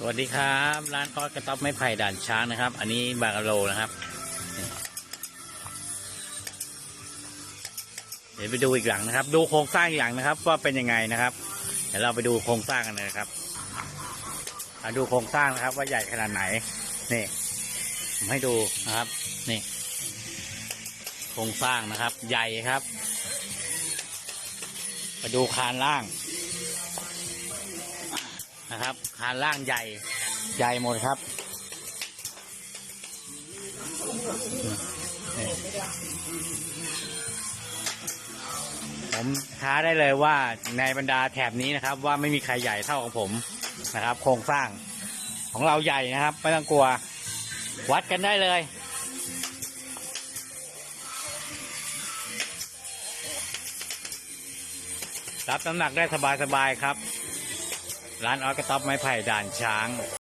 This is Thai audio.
สวัสดีครับ ร้านทอดกระต๊อบไม้ไผ่ด่านช้างนะครับ อันนี้บางกะโลนะครับ เดี๋ยวไปดูอีกหลังนะครับ ดูโครงสร้างอีกหลังนะครับ ว่าเป็นยังไงนะครับ เดี๋ยวเราไปดูโครงสร้างกันเลยนะครับมาดูโครงสร้างนะครับ ว่าใหญ่ขนาดไหนนี่ผมให้ดูนะครับนี่โครงสร้างนะครับ ใหญ่ครับ มาดูคานล่าง นะครับคานล่างใหญ่ ใหญ่หมดครับนี่ผมท้าได้เลยว่าในบรรดาแถบนี้นะครับ ว่าไม่มีใครใหญ่เท่าของผมนะครับ โครงสร้างของเราใหญ่นะครับ ไม่ต้องกลัว วัดกันได้เลยรับน้ำหนักได้สบายๆครับ ร้านออสกระต๊อบไม้ไผ่ด่านช้าง